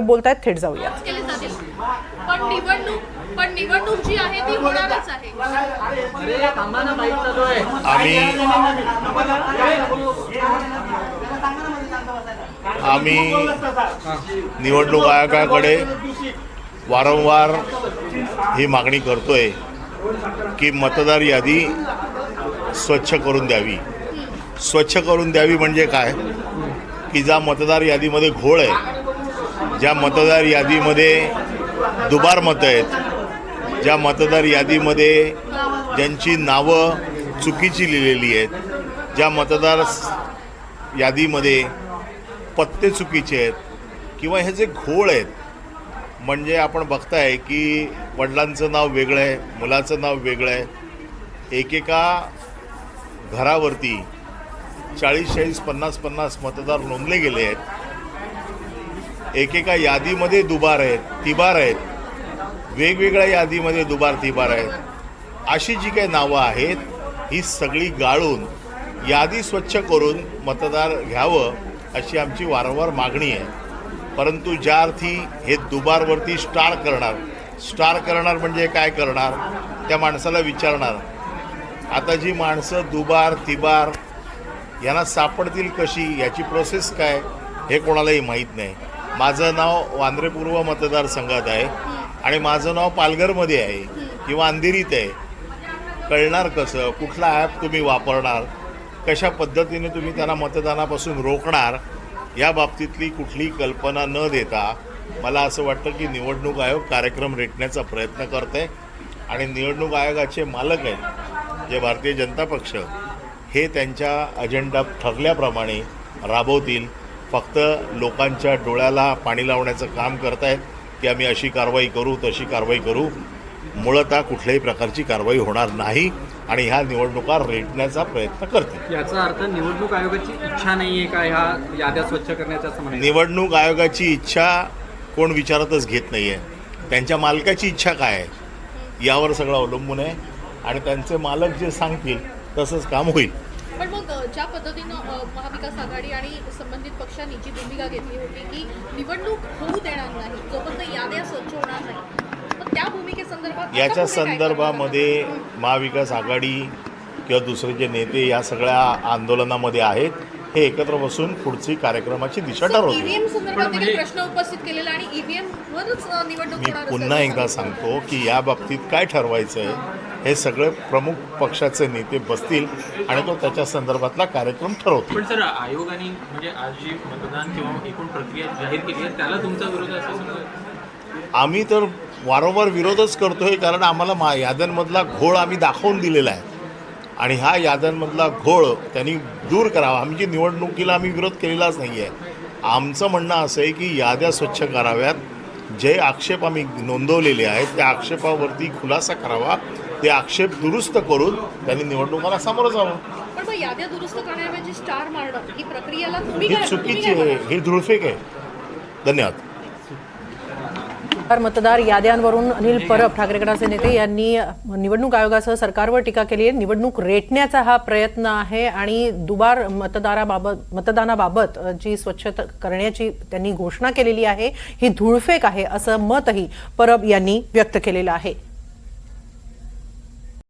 बोलतायत थेट जाऊया. केले जातील. पण निवडणूक पण निवडणूक जी आहे ती होणारच आहे. आम्ही आम्ही निवडणूक आयोगाकडे वारंवार ही मागणी करतोय की मतदार यादी स्वच्छ करून द्यावी. स्वच्छ करून द्यावी म्हणजे काय? की ज्या मतदार यादीमध्ये घोळ आहे ज्या मतदार यादीमध्ये दुबार मतं आहेत ज्या मतदार यादीमध्ये ज्यांची नावं चुकीची लिहिलेली आहेत ज्या मतदार यादीमध्ये पत्ते चुकीचे आहेत किंवा हे जे घोळ आहेत म्हणजे आपण बघताय की वडिलांचं नाव वेगळं आहे मुलाचं नाव वेगळं आहे एकेका घरावरती चाळीस चाळीस पन्नास पन्नास मतदार नोंदले गेले आहेत. एकेका यादीमध्ये दुबार आहेत तिबार आहेत. वेगवेगळ्या यादीमध्ये दुबार तिबार आहेत. अशी जी काही नावं आहेत ही सगळी गाळून यादी स्वच्छ करून मतदार घ्यावं अशी आमची वारंवार मागणी आहे. परंतु ज्या अर्थी हे दुबारवरती स्टार करणार स्टार करणार म्हणजे काय करणार त्या माणसाला विचारणार. आता जी माणसं दुबार तिबार यांना सापडतील कशी याची प्रोसेस काय हे कोणालाही माहीत नाही. माझं नाव वांद्रे पूर्व मतदारसंघात आहे आणि माझं नाव पालघरमध्ये आहे किंवा अंधेरीत आहे. कळणार कसं? कुठला ॲप तुम्ही वापरणार? कशा पद्धतीने तुम्ही त्यांना मतदानापासून रोखणार? या बाबतीतली कुठली कल्पना न देता मला असं वाटतं की निवडणूक आयोग कार्यक्रम रेटण्याचा प्रयत्न करत आहे आणि निवडणूक आयोगाचे मालक आहेत जे भारतीय जनता पक्ष हे त्यांच्या अजेंडा ठरल्याप्रमाणे राबवतील. फक्त लोकांच्या डोळ्याला पाणी लावण्याचं काम करत आहेत की आम्ही अशी कारवाई करू तशी कारवाई करू. मुळतः कुठल्याही प्रकारची कारवाई होणार नाही आणि ह्या निवडणुका रेटण्याचा प्रयत्न करतील. याचा अर्थ निवडणूक आयोगाची इच्छा नाहीये का ह्या याद्या स्वच्छ करण्याचा असं म्हणायचं? निवडणूक आयोगाची इच्छा कोण विचारतच घेत नाही आहे त्यांच्या मालकाची इच्छा काय आहे? यावर सगळं अवलंबून आहे आणि त्यांचे मालक जे सांगतील तसंच काम होईल. पण मग ज्या पद्धतीनं महाविकास आघाडी आणि संबंधित पक्षांनी जी भूमिका घेतली होती की निवडणूक होऊ देणार नाही जोपर्यंत याद्या स्वच्छ होणार नाही तर त्या भूमिकेसंदर्भात आता याच्या संदर्भामध्ये महाविकास आघाडी किंवा दुसरे जे नेते या सगळ्या आंदोलनामध्ये आहेत हे एकत्र बसून पुढची कार्यक्रमाची दिशा पण देखील म्हणजे- प्रश्न उपस्थित केलेला आणि ईव्हीएम वरच अ, निवडणूक मी पुन्हा. एकदा सांगतो की या बाबतीत काय ठरवायचं आहे हे सगळे प्रमुख पक्षाचे नेते बसतील आणि तो त्याच्या संदर्भातला कार्यक्रम ठरवतो पण सर आयोगाने म्हणजे आज जी मतदान किंवा एकूण प्रक्रिया जाहीर केली आहे त्याला तुमचा विरोध असं आम्ही तर वारंवार विरोधच करतोय कारण आम्हाला मा याद्यांमधला घोळ आम्ही दाखवून दिलेला आहे. आणि हा याद्यांमधला घोळ त्यांनी दूर करावा. आमची निवडणुकीला आम्ही विरोध केलेलाच नाही आहे आमचं म्हणणं असं आहे की याद्या स्वच्छ कराव्यात. जे आक्षेप आम्ही नोंदवलेले आहेत त्या आक्षेपावरती खुलासा करावा ते आक्षेप दुरुस्त करून त्यांनी निवडणुकाला सामोरं जावं. पण मग याद्या दुरुस्त करण्याऐवजी स्टार मारणं ही प्रक्रियाला तुम्ही ही काय- तुम्ही चुकीची काय आहे ही धुळफेक आहे. धन्यवाद. तर मतदार याद्यांवरून अनिल परब ठाकरे गटाचे नेते यांनी निवडणूक आयोगासह सरकारवर टीका केली आहे. निवडणूक रेटण्याचा हा प्रयत्न आहे आणि दुबार मतदाराबाबत मतदानाबाबत जी स्वच्छता करण्याची त्यांनी घोषणा केलेली आहे ही धुळफेक आहे असं मतही परब यांनी व्यक्त केलेलं आहे.